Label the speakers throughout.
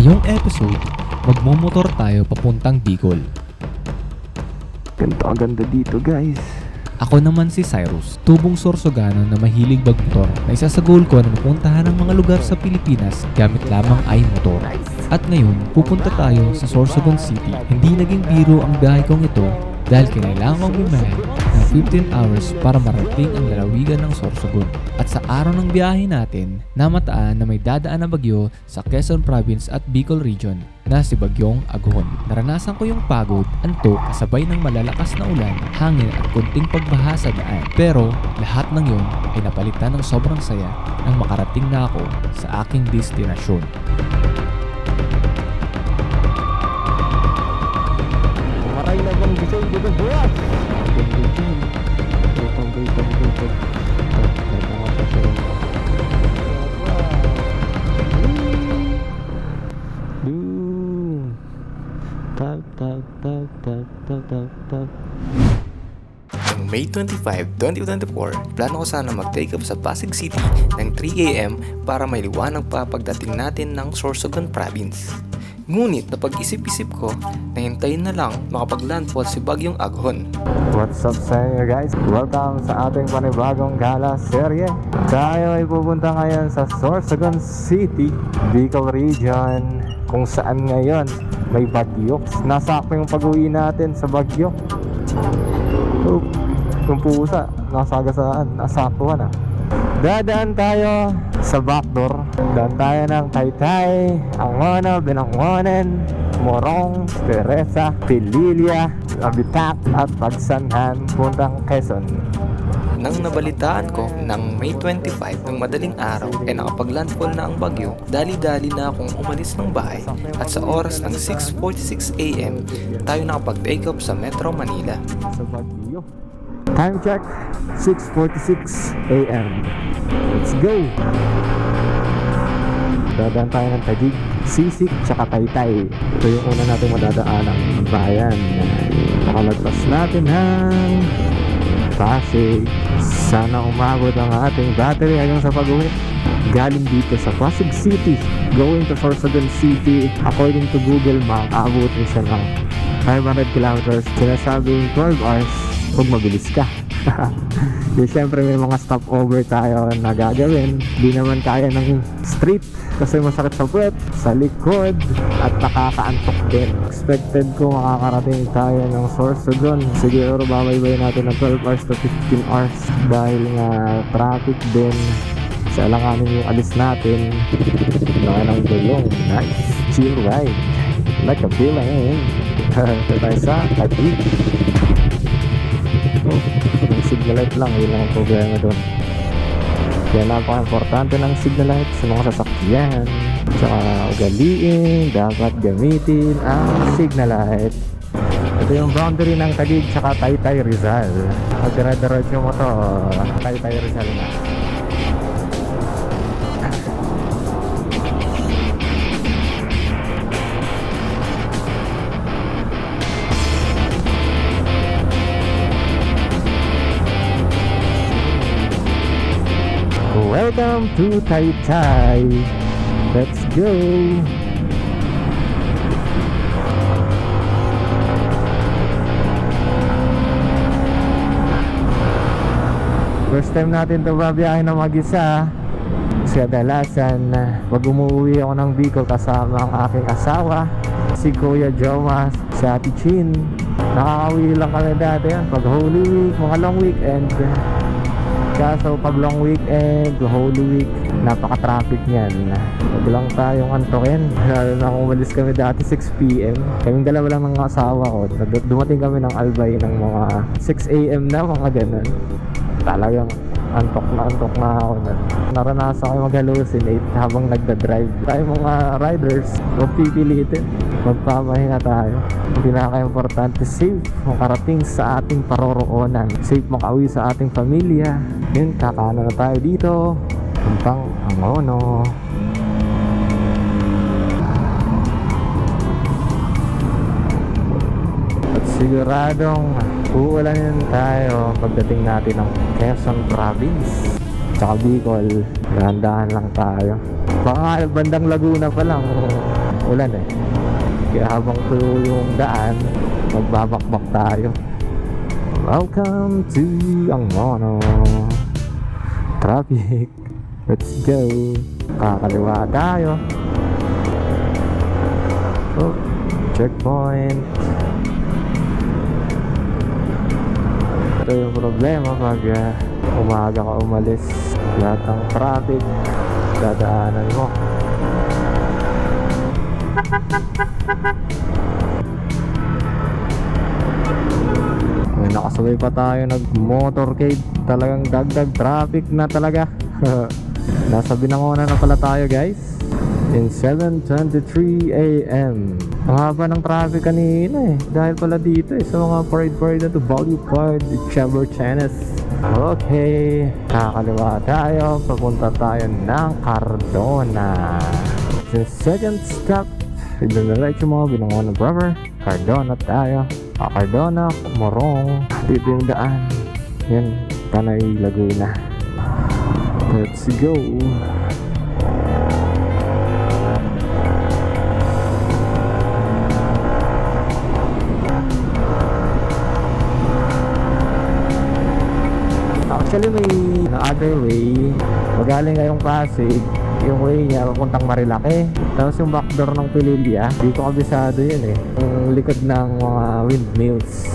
Speaker 1: Ngayong episode, magmumotor tayo papuntang Bicol.
Speaker 2: Ganito ang ganda dito guys.
Speaker 1: Ako naman si Cyrus, tubong sorsogano na mahilig magmotor na isa sa goal ko na mapuntahan ang mga lugar sa Pilipinas gamit lamang ay motor. At ngayon, pupunta tayo sa Sorsogon City. Hindi naging biro ang biyahe kong ito dahil kailangan bumahe ng 15 hours para marating ang lalawigan ng Sorsogon. At sa araw ng biyahe natin, namataan na may dadaan na bagyo sa Quezon Province at Bicol Region na si Bagyong Aghon. Naranasan ko yung pagod, antok, kasabay ng malalakas na ulan, hangin at kunting pagbaha sa daan. Pero lahat ng yun ay napalitan ng sobrang saya nang makarating na ako sa aking destinasyon.
Speaker 3: May 25, 2024, plano ko sana mag-take up sa Pasig City ng 3am para may liwanag pa pagdating natin ng Sorsogon Province. Ngunit napag-isip-isip ko, nahintayin na lang makapag-landfall si Bagyong Aghon.
Speaker 2: What's up sa inyo guys? Welcome sa ating panibagong gala serye. Tayo ay pupunta ngayon sa Sorsogon City, Bicol Region, kung saan ngayon may bagyo. Nasakto yung pag-uwi natin sa bagyo. Oh, yung pusa, nasagasaan, nasaktuhan ah. Dadaan tayo sa backdoor. Daan tayo ng Taytay, Angono, Binangonan, Morong, Teresa, Pililia, Abitak at Pagsanhan, puntang Quezon.
Speaker 3: Nang nabalitaan ko ng May 25 ng madaling araw ay nakapag-landfall na ang bagyo, dali-dali na akong umalis ng bahay at sa oras ng 6.46am tayo nakapag-take up sa Metro Manila.
Speaker 2: Sa Baguio. Time check, 6.46 a.m. Let's go! Dadaan tayo ng Taguig, Sisik, tsaka Taytay. Ito yung una natin madadaanan ng bayan. Nakalagpas natin ng Pasig. Sana umabot ang ating battery hanggang sa pag-uwi. Galing dito sa Pasig City, going to Sorsogon City. According to Google Map, aabutin siya ng 500 kilometers. Sinasabing 12 hours kung mabilis ka. Di syempre may mga stopover tayo na gagawin. Di naman kaya ng street kasi masakit sa puwet, sa likod, at nakakaantok din. Expected ko makakarating tayo ng Sorsogon. Siguro babaybay natin ng 12 hours to 15 hours dahil nga traffic din sa alanganin yung alis natin. Laki ng gulong. Nice. Chill ride. Like a feeling. Tayo sa Taguig. Light lang, yun lang ang problema doon. Kaya napaka-importante ng signal light sa mga sasakyan. Tsaka ugaliin, dapat gamitin ang signal light. Ito yung boundary ng Taguig tsaka Taytay Rizal. Pag dire-diretso mo to, Taytay Rizal na. Welcome to Taytay. Let's go. First time natin ito babiyahin na mag-isa. Kasi kadalasan, pag umuwi ako ng Bicol kasama ang aking asawa, si Kuya Jomas, si Ate Chin. Nakakauwi lang kami dati. Pag Holy Week, mga long weekend. Kaso pag long weekend, Holy Week, napaka-traffic niyan. Huwag lang tayong antokin. Lalo na kung umalis kami dati 6pm. Kaming dalawa lang ng asawa ko. Dumating kami ng Albay ng mga 6am na, mga ganun. Talagang antok na antok na ako na. Naranasan ko mag-hallucinate habang nagda-drive. Tayo mga riders, huwag pipilitin. Magpamahinga tayo. Pinaka-importante, safe makarating sa ating paroroonan. Safe makauwi sa ating pamilya. Yun, kakano na tayo dito. Puntang Angono. Siguradong uulanin tayo pagdating natin ng Quezon Province. Tsaka Bicol, dahan-dahan lang tayo. Baka bandang Laguna pa lang. ulan eh. Kaya habang tuyo yung daan, magbabakbak tayo. Welcome to Angono. Traffic. Let's go. Kakaliwa tayo. Oh, checkpoint. Ito yung problema pag ah, umaga ka umalis. Lahat ng traffic, dadaanan mo. May nakasabay pa tayo nag motorcade. Talagang dagdag traffic na talaga. Nasa binangonan na pala tayo guys. In 7.23 a.m. Ang haba ng traffic kanina eh. Dahil pala dito eh. Sa mga parade-parade na to. Value Park, Chamber Chenes. Okay. Kakaliwa tayo. Papunta tayo ng Cardona. Sa second stop, Idiretso mo, binangon ng brother. Cardona tayo. Ah, Cardona, Morong. Dito yung daan. Yan, Tanay, Laguna. Let's go. Actually, may other way. Magaling ngayong Pasig. Yung way niya, papuntang Marilake. Tapos yung backdoor ng Pililya, dito kabisado yun eh. Yung likod ng mga windmills.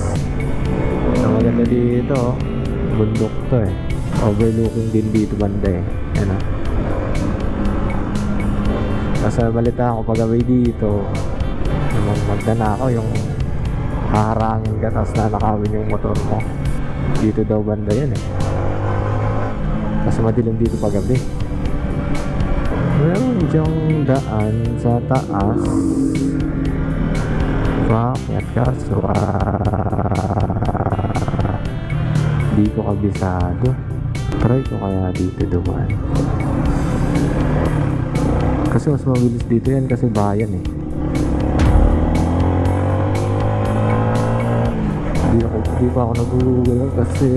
Speaker 2: So, maganda dito. Bundok to eh. Overlooking din dito banda eh. Yan ah. Nasa balita ako pag dito, yung magdanakaw yung haharangin ka tapos nanakawin yung motor mo. Dito daw banda yun eh. Mas madilim dito paggabi. Meron diyang daan sa taas. Bakit kaso ah, Di ko kabisado. Try ko kaya dito dumaan. Kasi mas mabilis dito yan kasi bayan eh. Hindi pa ako nag-google kasi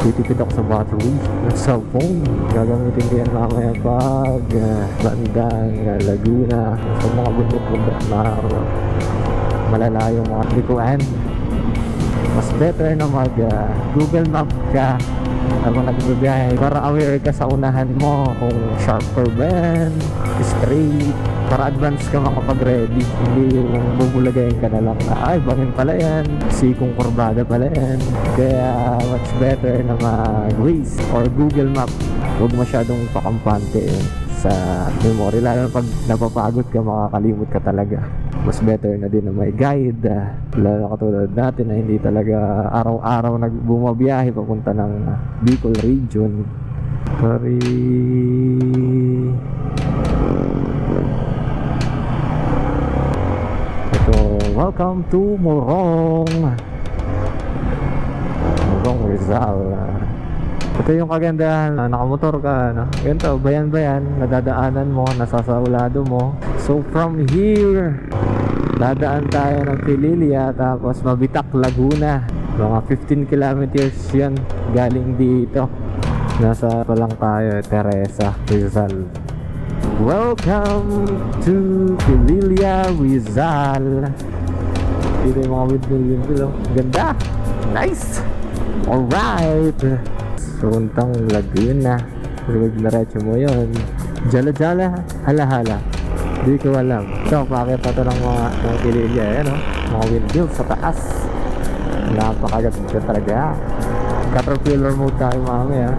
Speaker 2: titipid ako sa battery ng cellphone. Gagamitin ko yan mamaya pag uh, bandang uh, Laguna sa mga bundok-bundok na malalayong mga likuan. Mas better na mag uh, Google Map ka habang nagbibiyahe para aware ka sa unahan mo kung sharper ba yan, straight, para advance ka makapag-ready. Hindi yung bubulagayin ka na lang na, ay, bangin pala yan, sikong kurbada pala yan. Kaya, much better na mag-Waze or Google Map. Huwag masyadong pakampante yun sa memory. Lalo pag napapagod ka, makakalimot ka talaga. Mas better na din na may guide. ah. Lalo katulad natin na hindi talaga araw-araw nagbumabiyahe papunta ng Bicol region. Sorry. Ito, welcome to Morong. Morong Rizal. Ito yung kagandahan, na nakamotor ka, no? Ganito, bayan-bayan, nadadaanan mo, nasasaulado mo. So from here, dadaan tayo ng Pililia, tapos Mabitak, Laguna. Mga 15 kilometers yan, galing dito. Nasa pa lang tayo, Teresa, Rizal. Welcome to Pililia, Rizal. Dito yung mga windmill-windmill, oh. Ganda! Nice! Alright! Suntang Laguna. Diretso mo yun. Jala-jala, hala-hala. Di ko alam. So, pakita to ng mga ng kililya, ayan o. Mga windmill sa taas. Napakaganda talaga. Caterpillar mode tayo mamaya.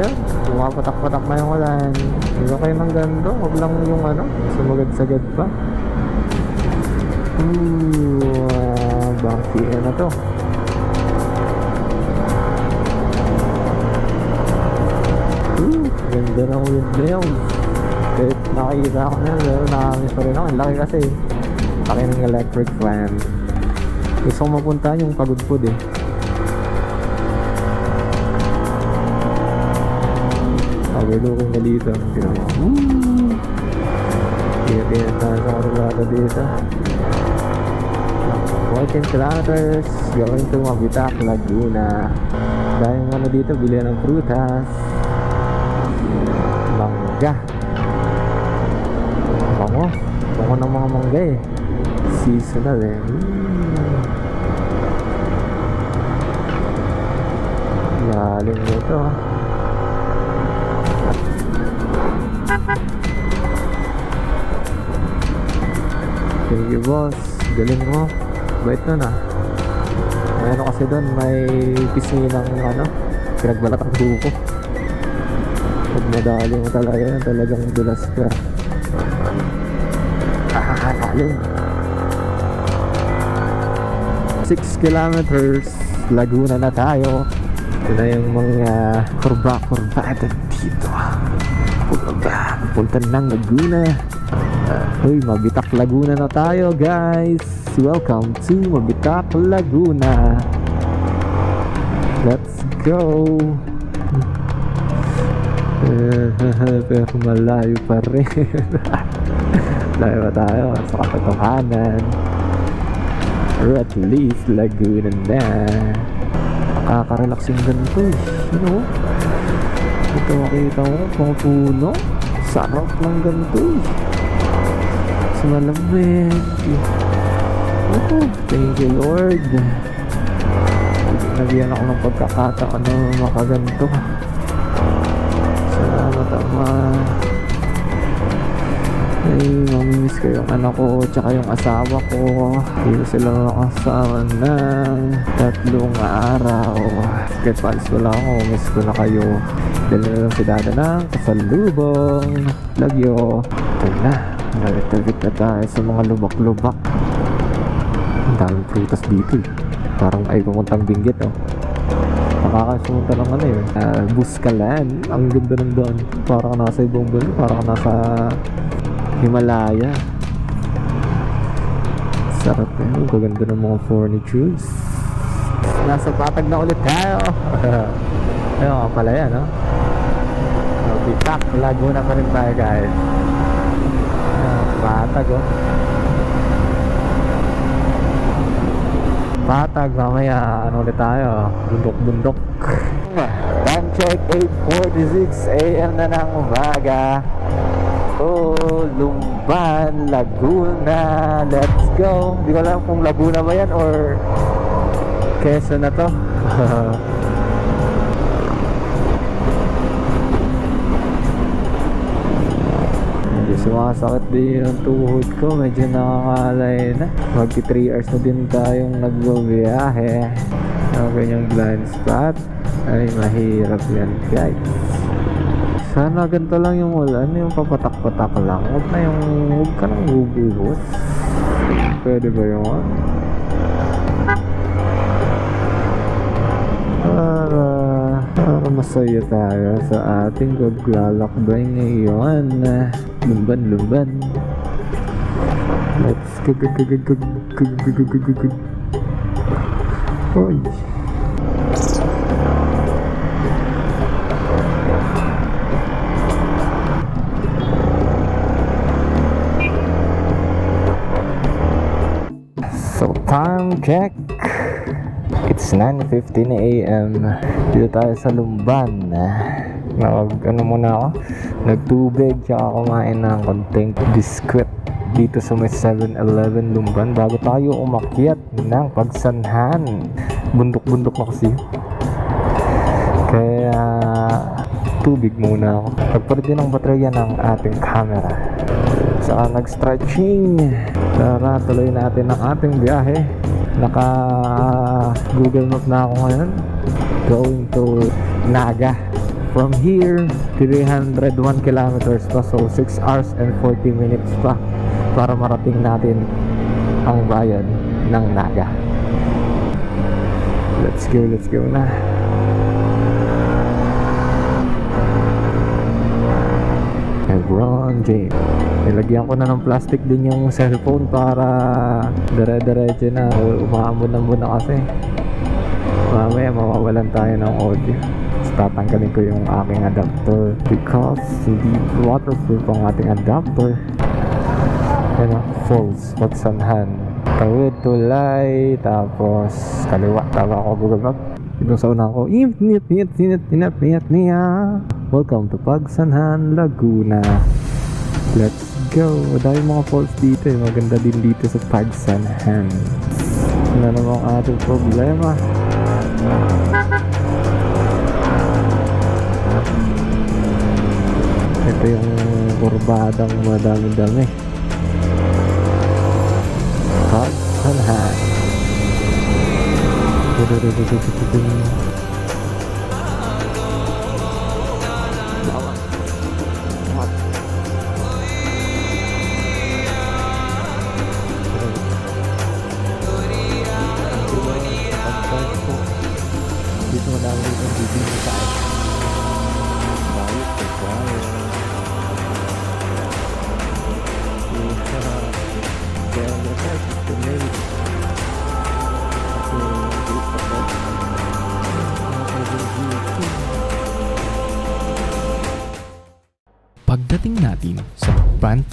Speaker 2: Ayan, pumapatak-patak na yung ulan. Iba kayo ng ganda. Huwag lang yung ano, sumagad-sagad pa. Ooh, uh, bangki na to. Ooh, ganda ng windmill. Kahit nakikita ko na, pero nakamiss pa rin ako. Laki kasi. Laki ng electric fan. Gusto ko mapunta yung pagudpud eh. Pagulukong ka dito. Tignan mo. Woo! Ingat-ingat tayo sa karulada dito. 14 kilometers going to Mabitak, Laguna. Dahil ano dito, bilihan ng prutas. Mangga. Bango. Bango ng mga mangga eh. Seasonal eh. Mm. Lalim nito ah. Thank you boss. Galing mo. Bait nun ah. Ano kasi doon, may pisnginang ano, pinagbalat ang buko. Pag nadali mo talaga yan, talagang dulas ka. Ah, lalim. 6 kilometers, Laguna na tayo. Ito na yung mga kurba-kurbada dito. Punta, punta ng Laguna. Uy, Mabitak Laguna na tayo guys. Welcome to Mabitak Laguna. Let's go. Pero malayo pa rin. Layo pa tayo sa katotohanan. Or at least Laguna na. Nakaka-relax yung ganito eh. You know? Ito makita mo, mga puno. Sarap ng ganito eh. Sa malamig. Oh, thank you Lord. Nabigyan ako ng pagkakataon na makaganto. Salamat Ama. Ay, mamimiss ko yung anak ko tsaka yung asawa ko. Ko sila makasama ng tatlong araw. Kahit palis ko lang ako, miss ko na kayo. Dala na lang si Dada ng kasalubong. Love you. Ito na. Nalitagit na tayo sa mga lubak-lubak. Ang daming prutas dito eh. Parang ay pumuntang binggit oh. Nakakasunta ng ano yun. Uh, Buskalan. Ang ganda ng doon. Parang nasa ibang banyo. Parang nasa Himalaya. Sarap eh. Ang gaganda ng mga furnitures. Nasa patag na ulit tayo. Ayun nga pala yan, no? So, Bitak, Laguna pa rin tayo, guys. Patag, oh. Patag, mamaya, ano ulit tayo? Bundok-bundok. Time check, 8.46 a.m. na ng umaga. Oh, Lumban, Laguna. Let's go. Hindi ko alam kung Laguna ba yan or Quezon na to. sumasakit din yung tuhod ko. Medyo nakakalay na. Magki 3 hours na din tayong nagbabiyahe. Ang ganyang blind spot. Ay, mahirap yan guys. Sana ganito lang yung ulan, yung papatak-patak lang. Huwag na yung, huwag ka nang gugulos. Pwede ba yun? Masaya tayo sa ating paglalakbay ngayon. Lumban-lumban. Let's go, go, go, go, go, go, go, go, go, go. Hoy. So time check. It's 9.15 a.m. Dito tayo sa Lumban. Nag, ano muna ako? Nagtubig tsaka kumain ng konting biskwit dito sa may 7-Eleven Lumban bago tayo umakyat ng pagsanhan. Bundok-bundok na kasi. Kaya tubig muna ako. Din ng baterya ng ating camera. Saka nag-stretching. Tara, tuloy natin ang ating biyahe. Naka Google Map na ako ngayon. Going to Naga. From here, 301 kilometers pa. So, 6 hours and 40 minutes pa para marating natin ang bayan ng Naga. Let's go, let's go na. LeBron James. Nilagyan ko na ng plastic din yung cellphone para dire-diretso na. Umaambon-ambon na kasi. Mamaya mawawalan tayo ng audio. Tapos tatanggalin ko yung aking adapter because hindi waterproof ang ating adapter. Ano, false, pagsanhan. Tawid, tulay, tapos kaliwa. Tama ako Google Map. Itong sa una ko, init, init, init, init, init, init, niya. Welcome to Pagsanhan, Laguna. Let's go! Dahil mga falls dito eh. Maganda din dito sa Pagsanhan. Ano namang ating problema? Ito yung kurbadang madami-dami. Pagsanhan. Dito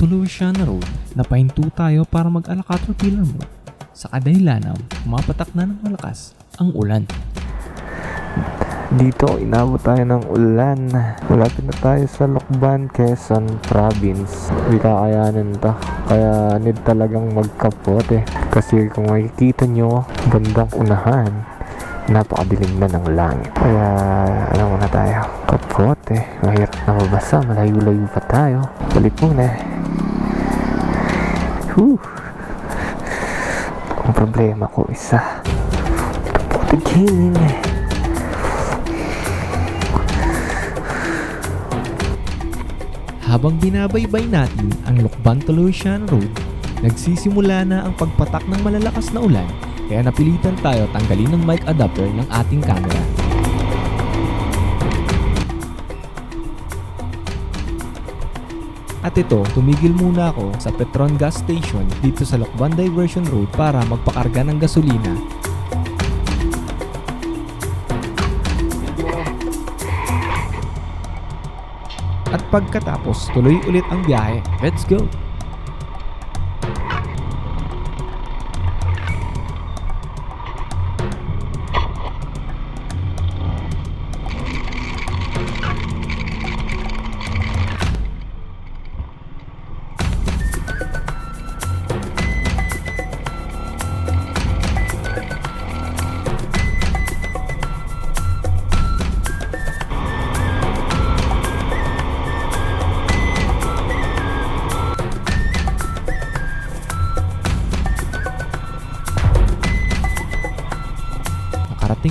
Speaker 1: Pantuluciana Road, napahinto tayo para mag-alakatro pillar mo. Sa kadahilanang, mapatak na ng malakas ang ulan.
Speaker 2: Dito, inabot tayo ng ulan. Malapit na tayo sa Lokban, Quezon Province. Hindi kakayanin to. Kaya need talagang magkapote. Kasi kung makikita nyo, bandang unahan, napakadilim na ng langit. Kaya, ano muna tayo? Kapote. Mahirap na mabasa. Malayo-layo pa tayo. Balik muna. Whew. Ang problema ko isa. Kapote king.
Speaker 1: Habang binabaybay natin ang Lokban Tulucian Road, nagsisimula na ang pagpatak ng malalakas na ulan kaya napilitan tayo tanggalin ng mic adapter ng ating camera. At ito, tumigil muna ako sa Petron Gas Station dito sa Lokban Diversion Road para magpakarga ng gasolina At pagkatapos, tuloy ulit ang biyahe. Let's go!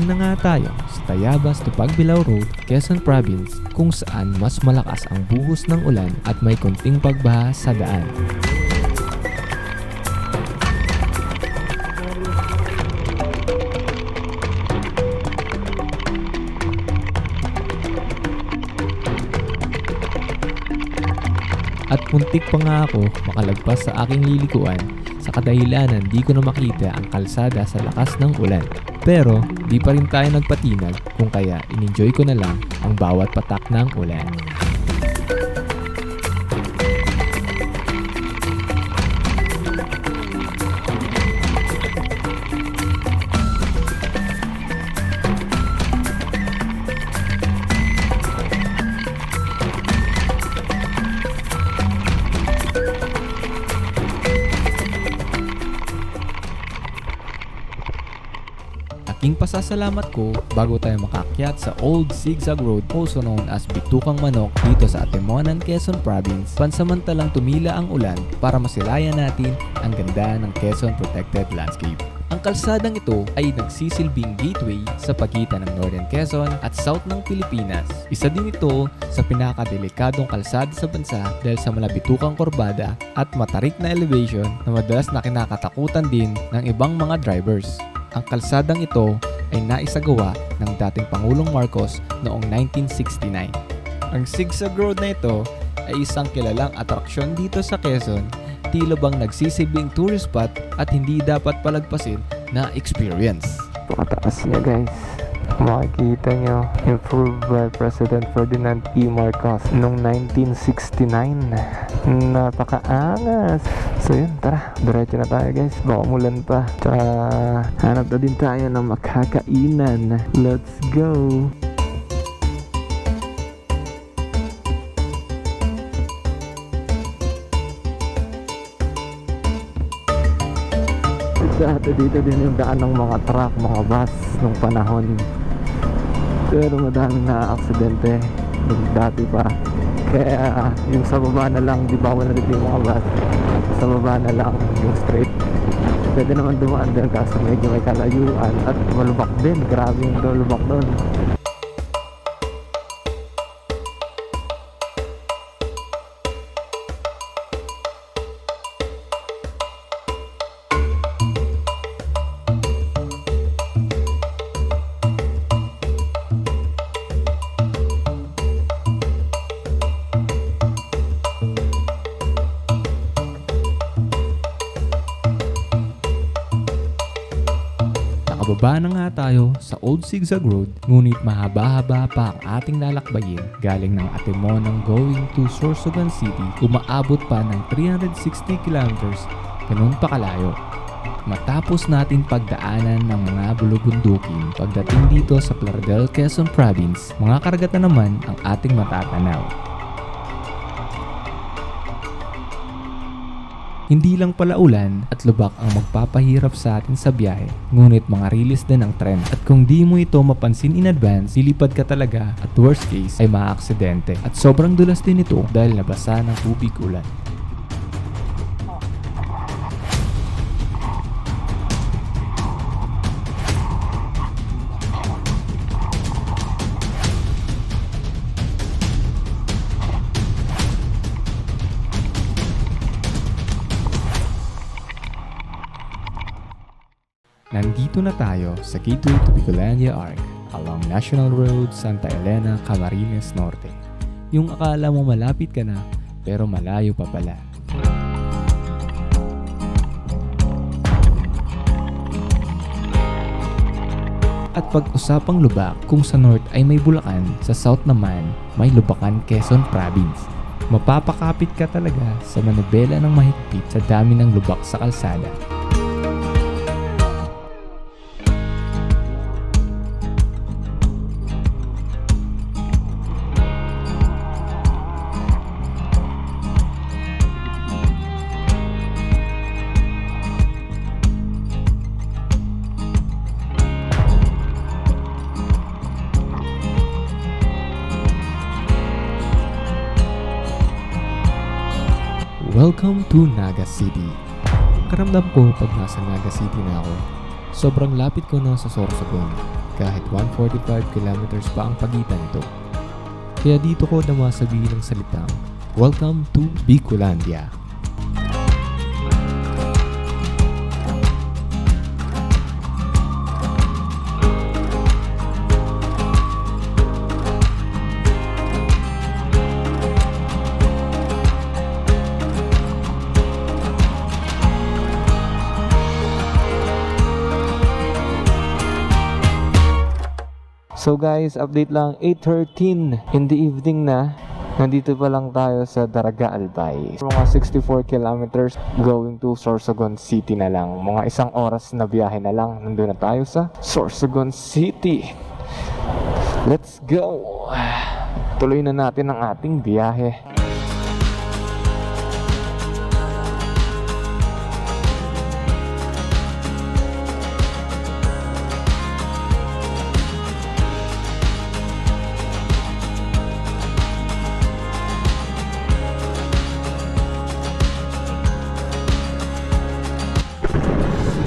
Speaker 1: Na nga tayo sa Tayabas to Pagbilao Road, Quezon Province kung saan mas malakas ang buhos ng ulan at may konting pagbaha sa daan. At puntik pa nga ako makalagpas sa aking lilikuan sa kadahilanan di ko na makita ang kalsada sa lakas ng ulan. Pero di pa rin tayo nagpatinag kung kaya in-enjoy ko na lang ang bawat patak ng ulan. Aking pasasalamat ko bago tayo makakyat sa Old Zigzag Road also known as Bitukang Manok dito sa Atemonan, Quezon Province pansamantalang tumila ang ulan para masilayan natin ang ganda ng Quezon Protected Landscape. Ang kalsadang ito ay nagsisilbing gateway sa pagitan ng Northern Quezon at South ng Pilipinas. Isa din ito sa pinakadelikadong kalsada sa bansa dahil sa malabitukang kurbada at matarik na elevation na madalas na kinakatakutan din ng ibang mga drivers. Ang kalsadang ito ay naisagawa ng dating Pangulong Marcos noong 1969. Ang Zigzag Road na ito ay isang kilalang atraksyon dito sa Quezon, tila bang nagsisilbing tourist spot at hindi dapat palagpasin na experience.
Speaker 2: Pakataas niya guys. Makikita nyo, improved by President Ferdinand E. Marcos noong 1969. Napakaangas! So yun, tara, diretso na tayo guys. Baka umulan pa. Tsaka hanap na din tayo ng makakainan. Let's go! dati dito din yung daan ng mga truck, mga bus nung panahon pero madaming na-aksidente nung dati pa. Kaya yung sa baba na lang, di bawal na dito yung mga bus. Sa baba na lang yung straight. Pwede naman dumaan din kaso medyo may kalayuan at malubak din. Grabe yung lubak doon.
Speaker 1: Sa Old Zigzag Road, ngunit mahaba-haba pa ang ating lalakbayin galing ng Atemonan going to Sorsogon City, umaabot pa ng 360 kilometers, ganun pa kalayo. Matapos natin pagdaanan ng mga bulubundukin pagdating dito sa Plaridel, Quezon Province, mga karagatan naman ang ating matatanaw. Hindi lang pala ulan at lubak ang magpapahirap sa atin sa biyahe, ngunit mga release din ang trend. At kung di mo ito mapansin in advance, lilipad ka talaga at worst case ay maaaksidente. At sobrang dulas din ito dahil nabasa ng tubig ulan. Nandito na tayo sa Gateway to Bicolandia Arc along National Road Santa Elena, Camarines Norte. Yung akala mo malapit ka na pero malayo pa pala. At pag-usapang lubak, kung sa north ay may Bulacan, sa south naman may Lubacan, Quezon Province. Mapapakapit ka talaga sa manibela ng mahigpit sa dami ng lubak sa kalsada. Welcome to Naga City. Karamdam ko pag nasa Naga City na ako, sobrang lapit ko na sa Sorsogon kahit 145 kilometers pa ang pagitan nito. Kaya dito ko naman sabihin ng salitang, Welcome to Bicolandia.
Speaker 2: So guys, update lang 8.13 in the evening na. Nandito pa lang tayo sa Daraga Albay. Mga 64 kilometers going to Sorsogon City na lang. Mga isang oras na biyahe na lang. Nandun na tayo sa Sorsogon City. Let's go! Tuloy na natin ang ating biyahe.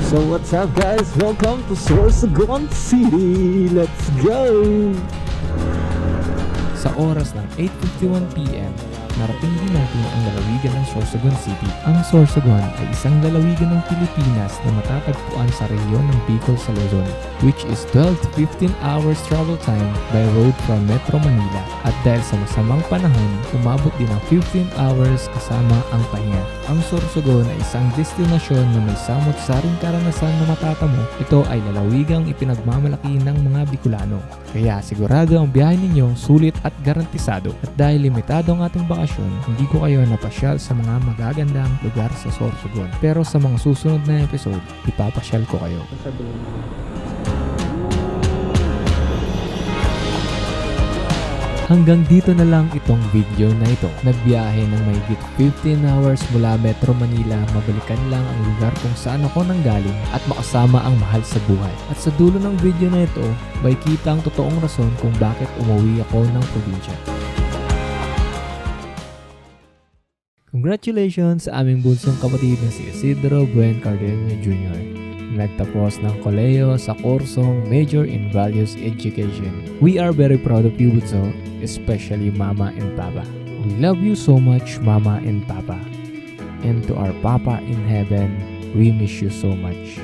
Speaker 2: So what's up guys? Welcome to Sorsogon City! Let's go!
Speaker 1: Sa oras ng 8.51pm, narating din natin ang lalawigan ng Sorsogon City. Ang Sorsogon ay isang lalawigan ng Pilipinas na matatagpuan sa rehiyon ng Bicol sa Luzon, which is 12 to 15 hours travel time by road from Metro Manila. At dahil sa masamang panahon, umabot din ng 15 hours kasama ang pahinga. Ang Sorsogon ay isang destinasyon na may samot-saring karanasan na matatamo. Ito ay lalawigang ipinagmamalaki ng mga Bicolano. Kaya sigurado ang biyahe ninyo sulit at garantisado. At dahil limitado ang ating bakasyon, hindi ko kayo napasyal sa mga magagandang lugar sa Sorsogon. Pero sa mga susunod na episode, ipapasyal ko kayo. Hanggang dito na lang itong video na ito. Nagbiyahe ng mahigit 15 hours mula Metro Manila, mabalikan lang ang lugar kung saan ako nanggaling at makasama ang mahal sa buhay. At sa dulo ng video na ito, may kita ang totoong rason kung bakit umuwi ako ng probinsya. Congratulations sa aming bunsong kapatid na si Isidro Buen Cardenio Jr. Nagtapos ng koleyo sa kursong Major in Values Education. We are very proud of you, Bunso, especially Mama and Papa. We love you so much, Mama and Papa. And to our Papa in heaven, we miss you so much.